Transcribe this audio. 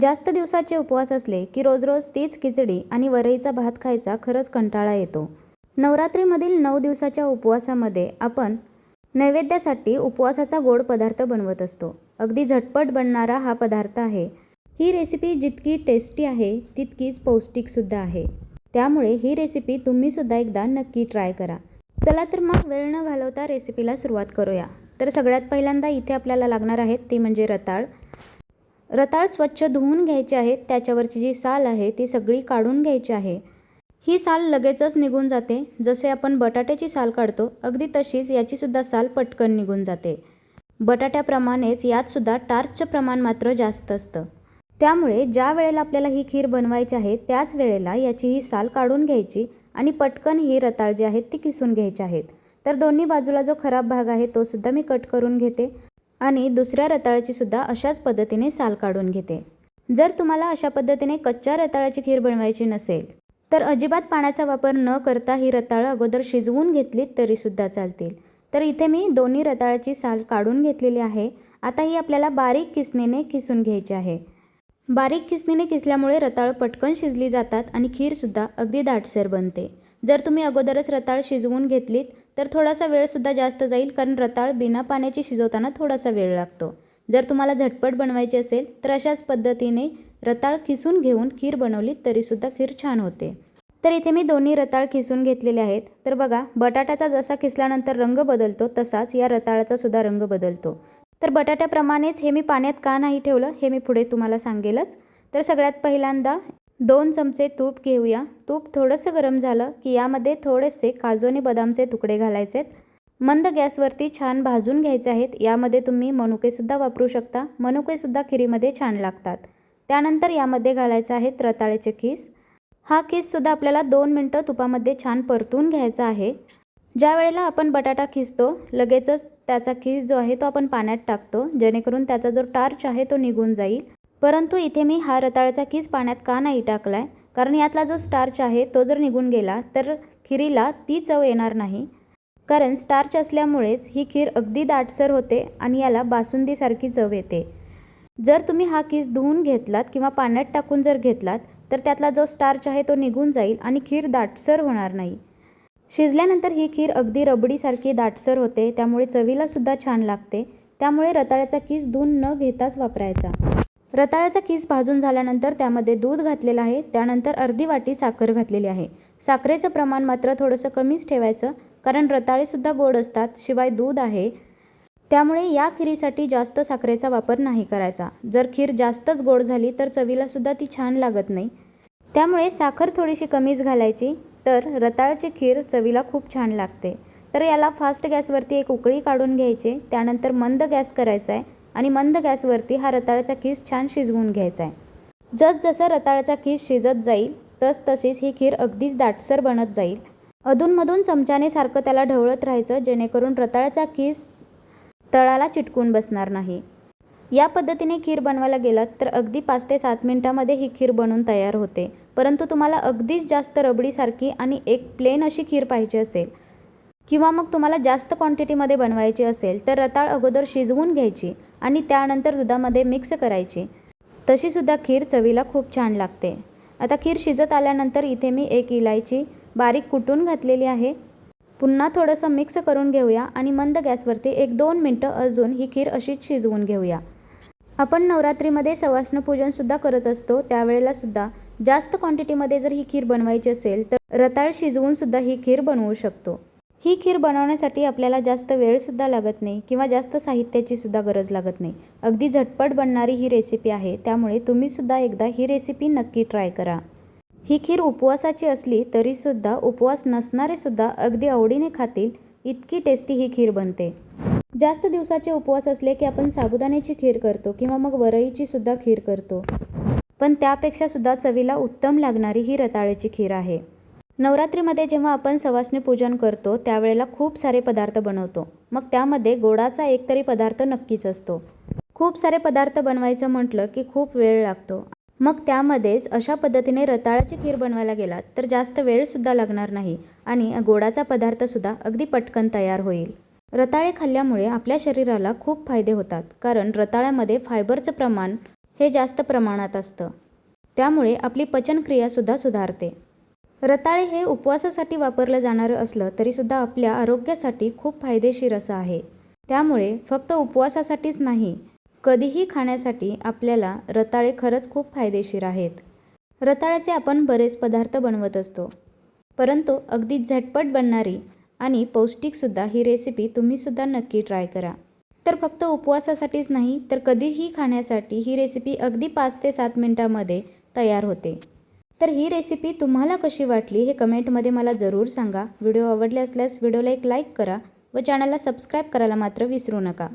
जास्त दिवसाचे उपवास असले की रोज रोज तीच खिचडी आणि वरईचा भात खायचा खरंच कंटाळा येतो. नवरात्रीमधील नऊ दिवसाच्या उपवासामध्ये आपण नैवेद्यासाठी उपवासाचा गोड पदार्थ बनवत असतो. अगदी झटपट बनणारा हा पदार्थ आहे. ही रेसिपी जितकी टेस्टी आहे तितकीच पौष्टिकसुद्धा आहे. त्यामुळे ही रेसिपी तुम्हीसुद्धा एकदा नक्की ट्राय करा. चला तर मग वेळ न घालवता रेसिपीला सुरुवात करूया. तर सगळ्यात पहिल्यांदा इथे आपल्याला लागणार आहेत ती म्हणजे रताळ. रताळ स्वच्छ धुवून घ्यायचे आहेत त्याच्यावरची जी साल आहे ती सगळी काढून घ्यायची आहे. ही साल लगेचच निघून जाते. जसे आपण बटाट्याची साल काढतो अगदी तशीच याचीसुद्धा साल पटकन निघून जाते. बटाट्याप्रमाणेच यातसुद्धा टार्चचं प्रमाण मात्र जास्त असतं. त्यामुळे ज्या वेळेला आपल्याला ही खीर बनवायची आहे त्याच वेळेला याची ही साल काढून घ्यायची आणि पटकन ही रताळ जी आहेत ती किसून घ्यायची आहेत तर दोन्ही बाजूला जो खराब भाग आहे तो सुद्धा मी कट करून घेते. आणि दुसऱ्या रताळ्याची सुद्धा अशाच पद्धतीने साल काढून घेते. जर तुम्हाला अशा पद्धतीने कच्च्या रताळाची खीर बनवायची नसेल तर अजिबात पाण्याचा वापर न करता ही रताळं अगोदर शिजवून घेतलीत तरीसुद्धा चालतील. तर इथे मी दोन्ही रताळाची साल काढून घेतलेली आहे. आता ही आपल्याला बारीक किसणीने किसून घ्यायची आहे. बारीक किसणीने किसल्यामुळे रताळं पटकन शिजली जातात आणि खीरसुद्धा अगदी दाटसर बनते. जर तुम्ही अगोदरच रताळ शिजवून घेतलीत तर थोडासा वेळसुद्धा जास्त जाईल कारण रताळ बिना पाण्याची शिजवताना थोडासा वेळ लागतो. जर तुम्हाला झटपट बनवायची असेल तर अशाच पद्धतीने रताळ खिसून घेऊन खीर बनवली तरीसुद्धा खीर छान होते. तर इथे मी दोन्ही रताळ खिसून घेतलेले आहेत. तर बघा बटाट्याचा जसा खिसल्यानंतर रंग बदलतो तसाच या रताळाचा सुद्धा रंग बदलतो. तर बटाट्याप्रमाणेच हे मी पाण्यात का नाही ठेवलं हे मी पुढे तुम्हाला सांगेलच. तर सगळ्यात पहिल्यांदा दोन चमचे तूप घेऊया. तूप थोडंसं गरम झालं की यामध्ये थोडेसे काजू आणि बदामचे तुकडे घालायचे आहेत मंद गॅसवरती छान भाजून घ्यायचे आहेत. यामध्ये तुम्ही मनुकेसुद्धा वापरू शकता. मनुकेसुद्धा खिरीमध्ये छान लागतात. त्यानंतर यामध्ये घालायचं आहेत रताळ्याचे खीस हा खीससुद्धा आपल्याला दोन मिनटं तुपामध्ये छान परतून घ्यायचा आहे. ज्या वेळेला आपण बटाटा खिसतो लगेचच त्याचा खीस जो आहे तो आपण पाण्यात टाकतो. जेणेकरून त्याचा जो टार्च आहे तो निघून जाईल. परंतु इथे मी हा रताळ्याचा किस पाण्यात का नाही टाकला आहे कारण यातला जो स्टार्च आहे तो जर निघून गेला तर खिरीला ती चव येणार नाही. कारण स्टार्च असल्यामुळेच ही खीर अगदी दाटसर होते आणि याला बासुंदीसारखी चव येते. जर तुम्ही हा किस धुवून घेतलात किंवा पाण्यात टाकून जर घेतलात तर त्यातला जो स्टार्च आहे तो निघून जाईल आणि खीर दाटसर होणार नाही. शिजल्यानंतर ही खीर अगदी रबडीसारखी दाटसर होते त्यामुळे चवीलासुद्धा छान लागते. त्यामुळे रताळ्याचा किस धुवून न घेताच वापरायचा. रताळ्याचा किस भाजून झाल्यानंतर त्यामध्ये दूध घातलेलं आहे. त्यानंतर अर्धी वाटी साखर घातलेली आहे. साखरेचं प्रमाण मात्र थोडंसं कमीच ठेवायचं कारण रताळेसुद्धा गोड असतात शिवाय दूध आहे. त्यामुळे या खिरीसाठी जास्त साखरेचा वापर नाही करायचा. जर खीर जास्तच गोड झाली तर चवीलासुद्धा ती छान लागत नाही. त्यामुळे साखर थोडीशी कमीच घालायची तर रताळ्याची खीर चवीला खूप छान लागते. तर याला फास्ट गॅसवरती एक उकळी काढून घ्यायची त्यानंतर मंद गॅस करायचा आहे. आणि मंद गॅसवरती हा रताळ्याचा खीस छान शिजवून घ्यायचा आहे. जसजसं रताळ्याचा खीस शिजत जाईल तस तशीच ही खीर अगदीच दाटसर बनत जाईल. अधूनमधून चमच्याने सारखं त्याला ढवळत राहायचं जेणेकरून रताळ्याचा खीस तळाला चिटकून बसणार नाही. या पद्धतीने खीर बनवायला गेलात तर अगदी पाच ते सात मिनटामध्ये ही खीर बनवून तयार होते. परंतु तुम्हाला अगदीच जास्त रबडीसारखी आणि एक प्लेन अशी खीर पाहिजे असेल. किंवा मग तुम्हाला जास्त क्वांटिटीमध्ये बनवायची असेल तर रताळ अगोदर शिजवून घ्यायची आणि त्यानंतर दुधामध्ये मिक्स करायची. तशीसुद्धा खीर चवीला खूप छान लागते. आता खीर शिजत आल्यानंतर इथे मी एक इलायची बारीक कुटून घातलेली आहे. पुन्हा थोडंसं मिक्स करून घेऊया आणि मंद गॅसवरती एक दोन मिनटं अजून ही खीर अशीच शिजवून घेऊया. आपण नवरात्रीमध्ये सवासनं पूजनसुद्धा करत असतो त्यावेळेलासुद्धा जास्त क्वांटिटीमध्ये जर ही खीर बनवायची असेल तर रताळ शिजवूनसुद्धा ही खीर बनवू शकतो. ही खीर बनवण्यासाठी आपल्याला जास्त वेळसुद्धा लागत नाही किंवा जास्त साहित्याची सुद्धा गरज लागत नाही. अगदी झटपट बनणारी ही रेसिपी आहे त्यामुळे तुम्हीसुद्धा एकदा ही रेसिपी नक्की ट्राय करा. ही खीर उपवासाची असली तरीसुद्धा उपवास नसणारेसुद्धा अगदी आवडीने खातील इतकी टेस्टी ही खीर बनते. जास्त दिवसाचे उपवास असले की आपण साबुदाण्याची खीर करतो किंवा मग वरईची सुद्धा खीर करतो. पण त्यापेक्षा सुद्धा चवीला उत्तम लागणारी ही रताळ्याची खीर आहे. नवरात्रीमध्ये जेव्हा आपण सवासणी पूजन करतो त्यावेळेला खूप सारे पदार्थ बनवतो. मग त्यामध्ये गोडाचा एकतरी पदार्थ नक्कीच असतो. खूप सारे पदार्थ बनवायचं म्हटलं की खूप वेळ लागतो. मग त्यामध्येच अशा पद्धतीने रताळाची खीर बनवायला गेलात तर जास्त वेळसुद्धा लागणार नाही आणि गोडाचा पदार्थसुद्धा अगदी पटकन तयार होईल. रताळे खाल्ल्यामुळे आपल्या शरीराला खूप फायदे होतात कारण रताळ्यामध्ये फायबरचं प्रमाण हे जास्त प्रमाणात असतं. त्यामुळे आपली पचनक्रियासुद्धा सुधारते. रताळे हे उपवासासाठी वापरलं जाणारं असलं तरीसुद्धा आपल्या आरोग्यासाठी खूप फायदेशीर असं आहे. त्यामुळे फक्त उपवासासाठीच नाही कधीही खाण्यासाठी आपल्याला रताळे खरंच खूप फायदेशीर आहेत. रताळ्याचे आपण बरेच पदार्थ बनवत असतो. परंतु अगदी झटपट बनणारी आणि पौष्टिकसुद्धा ही रेसिपी तुम्हीसुद्धा नक्की ट्राय करा. तर फक्त उपवासासाठीच नाही तर कधीही खाण्यासाठी ही रेसिपी अगदी पाच ते सात मिनटामध्ये तयार होते. तर ही रेसिपी तुम्हाला कशी वाटली हे कमेंटमध्ये मला जरूर सांगा. व्हिडिओ आवडले असल्यास व्हिडिओला एक लाईक करा व चॅनलला सबस्क्राईब करायला मात्र विसरू नका.